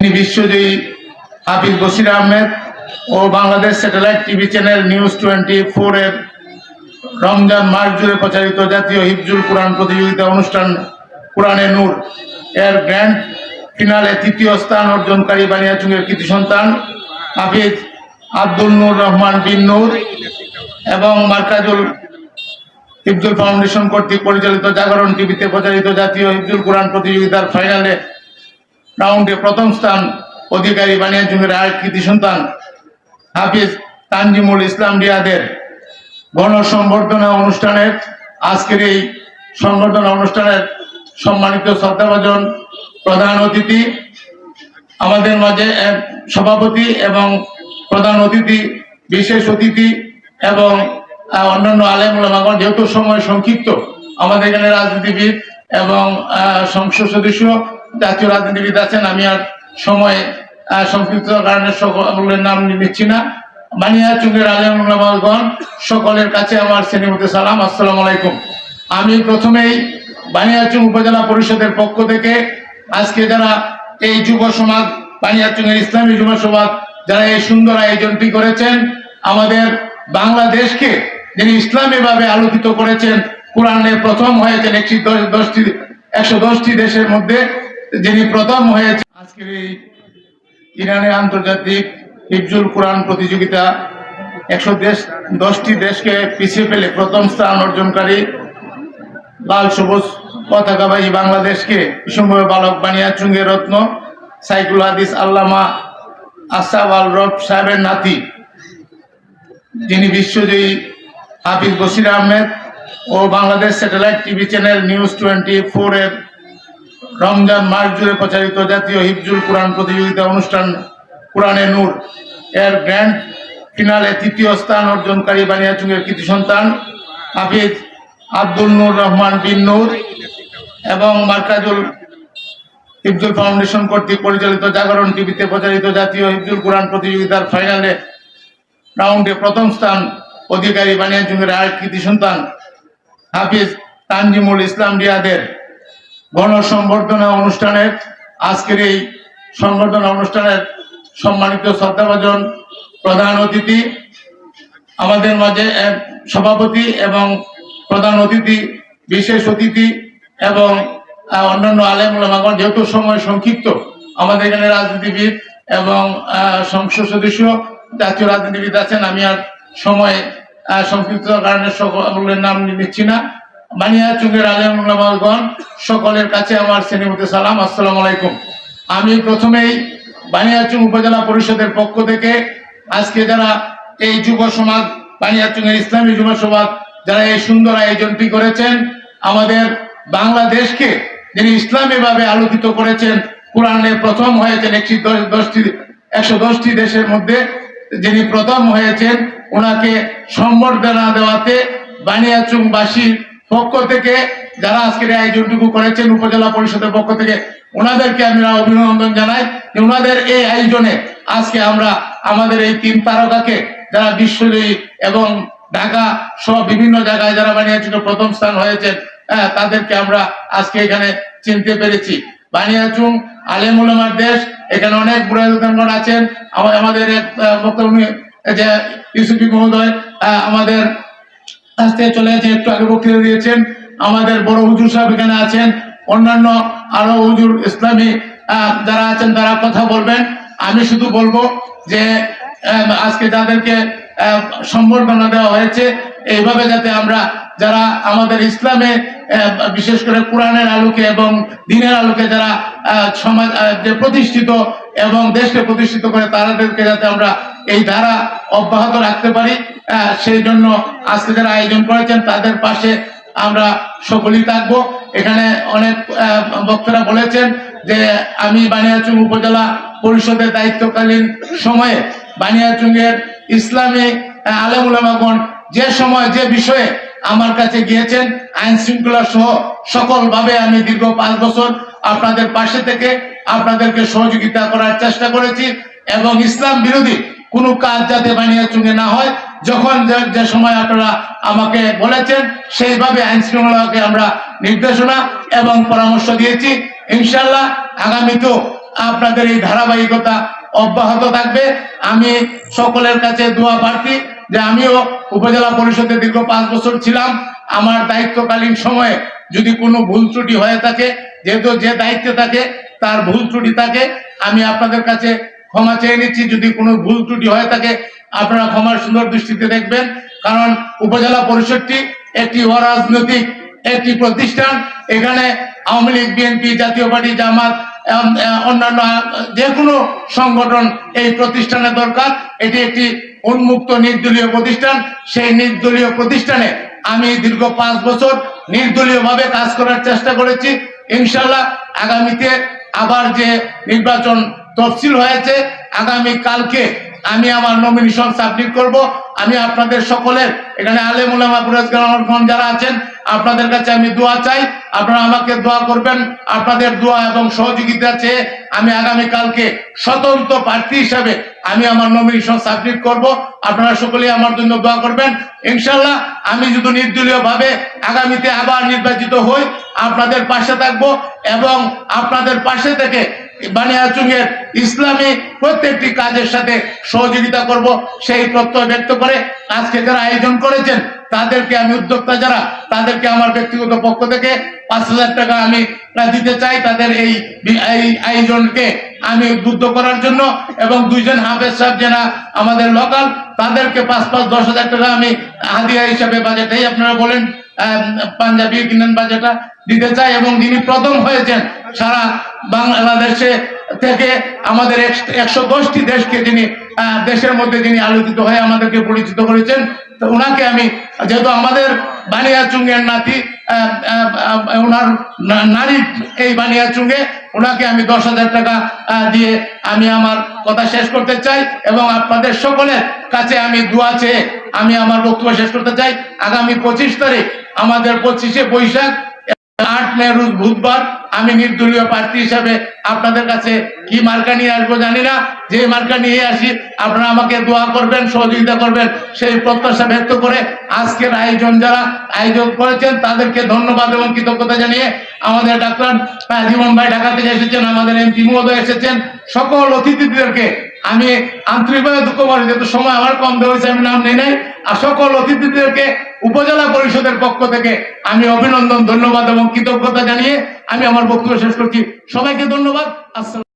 তিনি বিশ্বজয়ী হাফিজ বশির আহমেদ ও Bangladesh satellite TV channel news twenty four এর রমজান মাস জুড়ে প্রচারিত জাতীয় হিফজুল কোরআন প্রতিযোগিতা অনুষ্ঠান কোরআনে নূর। এর গ্র্যান্ড ফিনালে তৃতীয় স্থান অর্জনকারী বানিয়াচুঙ্গের কৃতি সন্তান হাফিজ আব্দুল নূর রহমান বিন নূর এবং মার্কাজুল হিফজুল ফাউন্ডেশন কর্তৃক পরিচালিত জাগরণ টিভিতে প্রচারিত জাতীয় হিফজুল কোরআন প্রতিযোগিতার ফাইনালে রাউন্ডে প্রথম স্থান অধিকারী বানিয়াচুঙ্গের আর কৃতি সন্তান হাফিজ তানজিমুল ইসলাম রিয়াদের গণ সম্বর্ধনা অনুষ্ঠানের, আজকের এই সম্বর্ধনা অনুষ্ঠানের সম্মানিত শ্রদ্ধাভাজন প্রধান অতিথি, আমাদের মাঝে সভাপতি এবং প্রধান অতিথি, বিশেষ অতিথি এবং অন্যান্য আলেম ওলামাগণ যেহেতু সময় সংক্ষিপ্ত, আমাদের এখানে রাজনীতিবিদ এবং সংসদ সদস্য জাতীয় রাজনীতিবিদ আছেন, আমি আর সময় সংক্ষিপ্ত কারণে সকলের নাম নিচ্ছি না। বানিয়া চুঙ্গের আলেম সকলের কাছে আমার শ্রেণীমতে সালাম, আসসালামু আলাইকুম। আমি প্রথমেই বানিয়াচুং উপজেলা পরিষদের পক্ষ থেকে আজকে যারা এই যুব সমাজ বানিয়াচুংয়ের ইসলামী যুব সমাজ, যারা এই সুন্দর আয়োজনটি করেছেন, আমাদের বাংলাদেশকে যিনি ইসলামী ভাবে আলোকিত করেছেন কোরআনে প্রথম হয়েছেন একটি দশ- দশটি, একশো দশটি দেশের মধ্যে যিনি প্রথম হয়েছেন আজকের এই ইরানের আন্তর্জাতিক হিফজুল কোরআন প্রতিযোগিতা, একশো দেশ, দশটি দেশকে পিছিয়ে ফেলে প্রথম স্থান অর্জনকারী লাল সবুজ পতাকাবাহী বাংলাদেশকে বিশ্বম্ভবে বালক বানিয়া চুঙ্গে রত্ন সাইকুল হাদিস আল্লামা আসাফ আল রব সাহেবের নাতি। যিনি বিশ্বজয়ী হাফিজ বসির আহমেদ ও Bangladesh satellite TV channel news twenty four এর রমজান মাস জুড়ে প্রচারিত জাতীয় হিফজুল কোরআন প্রতিযোগিতা অনুষ্ঠান কোরআনে নূর। এর গ্র্যান্ড ফিনালে তৃতীয় স্থান অর্জনকারী বানিয়াচুঙ্গের কৃতি সন্তান হাফিজ আব্দুল নূর রহমান বিন নূর এবং মার্কাজুল হিফজুল ফাউন্ডেশন কর্তৃক পরিচালিত জাগরণ টিভিতে প্রচারিত জাতীয় হিফজুল কোরআন প্রতিযোগিতার ফাইনালে রাউন্ডে প্রথম স্থান অধিকারী বানিয়াচুঙ্গের আর কৃতি সন্তান হাফিজ তানজিমুল ইসলাম রিয়াদের। গণ সম্বর্ধনা অনুষ্ঠানের আজকের এই সংবর্ধনা অনুষ্ঠানের সম্মানিত শ্রদ্ধাভাজন প্রধান অতিথি, আমাদের মাঝে সভাপতি এবং প্রধান অতিথি, বিশেষ অতিথি এবং অন্যান্য আলেম যেহেতু সময় সংক্ষিপ্ত, আমাদের এখানে রাজনীতিবিদ এবং সংসদ সদস্য, জাতীয় রাজনীতিবিদ আছেন, আমি আর সময় সংক্ষিপ্ত কারণে সকলের নাম নিচ্ছি না। বানিয়া চুঙ্গের আলেম ওলামাগণ সকলের কাছে আমার শ্রেণীমতে সালাম, আসসালামু আলাইকুম। আমি প্রথমেই বানিয়াচুং উপজেলা পরিষদের পক্ষ থেকে আজকে যারা এই যুব সমাজ বানিয়াচুংয়ের ইসলামী যুব সমাজ, যারা এই সুন্দর আয়োজনটি করেছেন, আমাদের বাংলাদেশকে যিনি ইসলামী ভাবে আলোকিত করেছেন, কোরআনে প্রথম হয়েছেন একটি দশ- দশটি, একশো দশটি দেশের মধ্যে যিনি প্রথম হয়েছেন, ওনাকে সম্বর্ধনা দেওয়াতে বানিয়াচুংবাসীর পক্ষ থেকে যারা আজকের আয়োজনটুকু করেছেন উপজেলা পরিষদের পক্ষ থেকে ওনাদেরকে আমি অভিনন্দন জানাই যে ওনাদের এই আয়োজনে আজকে আমরা আমাদের এই তিন তারকাকে যারা বিশ্বজয়ী এবং ঢাকা সহ বিভিন্ন জায়গায় যারা বানিয়াচুং প্রথম স্থান হয়েছেন হ্যাঁ, তাদেরকে আমরা আজকে এখানে চিনতে পেরেছি। বানিয়াচুং আলেমুলামার দেশ এখানে অনেক বুড়াগণ আছেন। আমা- আমাদের এক বক্তব্য যে ইউসুফি মহোদয় আহ, আস্তে চলে গেছে একটু আগে বক্তৃতা দিয়েছেন আমাদের বড় হুজুর সাহেব এখানে আছেন, অন্যান্য আরও হুজুর ইসলামী যারা আছেন তারা কথা বলবেন। আমি শুধু বলব যে আজকে যাদেরকে সম্বর্ধনা দেওয়া হয়েছে, এইভাবে যাতে আমরা যারা আমাদের ইসলামে বিশেষ করে কোরআনের আলোকে এবং দিনের আলোকে যারা সমাজ যে প্রতিষ্ঠিত এবং দেশকে প্রতিষ্ঠিত করে তাদেরকে যাতে আমরা এই ধারা অব্যাহত রাখতে পারি। সেই জন্য আজকে যারা আয়োজন করেছেন তাদের পাশে আমরা সকলেই থাকব। এখানে অনেক বক্তারা বলেছেন যে আমি বানিয়াচুং উপজেলা পরিষদের দায়িত্বকালীন সময়ে বানিয়াচুংয়ের ইসলামী আহ, আলেম যে সময় যে বিষয়ে আমার কাছে গিয়েছেন আইন শৃঙ্খলা সহ সকল ভাবে আমি দীর্ঘ পাঁচ বছর আপনাদের পাশে থেকে আপনাদেরকে সহযোগিতা করার চেষ্টা করেছি এবং ইসলাম বিরোধী কোনো কাজ যাতে বানিয়ে চুঙে না হয় যখন যে- সময় আপনারা আমাকে বলেছেন, সেইভাবে আইন শৃঙ্খলাকে আমরা নির্দেশনা এবং পরামর্শ দিয়েছি। ইনশাল্লাহ আগামীতেও আপনাদের এই ধারাবাহিকতা অব্যাহত থাকবে। আমি সকলের কাছে দোয়া প্রার্থী যে আমিও উপজেলা পরিষদে দীর্ঘ পাঁচ বছর ছিলাম। আমার দায়িত্বকালীন সময়ে যদি কোনো ভুল ত্রুটি হয়ে থাকে, যেহেতু যে দায়িত্বে থাকে, তার ভুল ত্রুটি থাকে, আমি আপনাদের কাছে ক্ষমা চেয়ে নিচ্ছি। যদি কোনো ভুল ত্রুটি হয়ে থাকে আপনারা ক্ষমার সুন্দর দৃষ্টিতে দেখবেন, কারণ উপজেলা পরিষদটি একটি অরাজনৈতিক একটি প্রতিষ্ঠান। এখানে আওয়ামী লীগ, বিএনপি, জাতীয় পার্টি, জামাত অন্যান্য যে কোনো সংগঠন এই প্রতিষ্ঠানের দরকার। এটি একটি উন্মুক্ত নির্দলীয় প্রতিষ্ঠান। সেই নির্দলীয় প্রতিষ্ঠানে আমি দীর্ঘ পাঁচ বছর নির্দলীয় ভাবে কাজ করার চেষ্টা করেছি। ইনশাল্লাহ আগামীতে আবার যে নির্বাচন তফসিল হয়েছে আগামী কালকে আমি আমার নমিনেশন সাবমিট করব। আমি আপনাদের সকলের, এখানে আলেম উলামা পুরস্কার যারা আছেন, আপনাদের কাছে আমি দোয়া চাই। আপনারা আমাকে দোয়া করবেন, আপনাদের দোয়া এবং সহযোগিতা চেয়ে আমি আগামী কালকে স্বতন্ত্র প্রার্থী হিসাবে আমি আমার নমিনেশন সাবমিট করব। আপনারা সকলেই আমার জন্য দোয়া করবেন। ইনশাল্লাহ আমি যদি নির্দলীয় ভাবে আগামীতে আবার নির্বাচিত হই, আপনাদের পাশে থাকব এবং আপনাদের পাশে থেকে বানিয়াচুঙ্গের ইসলামী প্রত্যেকটি কাজের সাথে সহযোগিতা করব, সেই প্রত্যয় ব্যক্ত করে আজকে যারা আয়োজন করেছেন, তাদেরকে আমি উদ্যোক্তা যারা, তাদেরকে আমার ব্যক্তিগত পক্ষ থেকে পাঁচ হাজার টাকা আমি দিতে চাই। তাদের এই আয়োজনকে আমি উদ্বুদ্ধ করার জন্য এবং দুইজন হাফেজ সাহেব যারা আমাদের লোকাল তাদেরকে পাঁচ পাঁচ দশ হাজার টাকা আমি হাদিয়া হিসাবে বাজেটেই আপনারা বলেন পাঞ্জাবি কিনেন বাজেটা দিতে চাই এবং যিনি প্রথম হয়েছেন সারা বাংলাদেশে থেকে আমাদের একশো দশটি দেশকে আহ, দেশের মধ্যে যিনি আলোচিত হয়ে আমাদেরকে পরিচিত করেছেন তো ওনাকে আমি যেহেতু আমাদের বানিয়াচুঙ্গের নাতি ওনার নারী এই বানিয়াচুঙ্গে ওনাকে আমি দশ হাজার টাকা দিয়ে আমি আমার কথা শেষ করতে চাই এবং আপনাদের সকলের কাছে আমি দোয়া চেয়ে আমি আমার বক্তব্য শেষ করতে চাই। আগামী পঁচিশ তারিখ আমাদের পঁচিশে বৈশাখ আট মে রোজ বুধবার আমি নির্দলীয় প্রার্থী হিসাবে আপনাদের কাছে কি মার্কা নিয়ে আসব জানি না। যে মার্কা নিয়ে আসি, আপনারা আমাকে দোয়া করবেন, সহযোগিতা করবেন, সেই প্রত্যাশা ব্যক্ত করে আজকের আয়োজন যারা আয়োজন করেছেন, তাদেরকে ধন্যবাদ এবং কৃতজ্ঞতা জানিয়ে আমাদের ডাক্তার জীবন ভাই ঢাকা থেকে এসেছেন, আমাদের এমপি মহোদয় এসেছেন, সকল অতিথিদেরকে আমি আন্তরিকভাবে দুঃখ করি যেহেতু সময় আমার কম দেওয়া হয়েছে, আমি নাম নেই নাই। আর সকল অতিথিদেরকে উপজেলা পরিষদের পক্ষ থেকে আমি অভিনন্দন, ধন্যবাদ এবং কৃতজ্ঞতা জানিয়ে আমি আমার বক্তব্য শেষ করছি। সবাইকে ধন্যবাদ। আসসালাম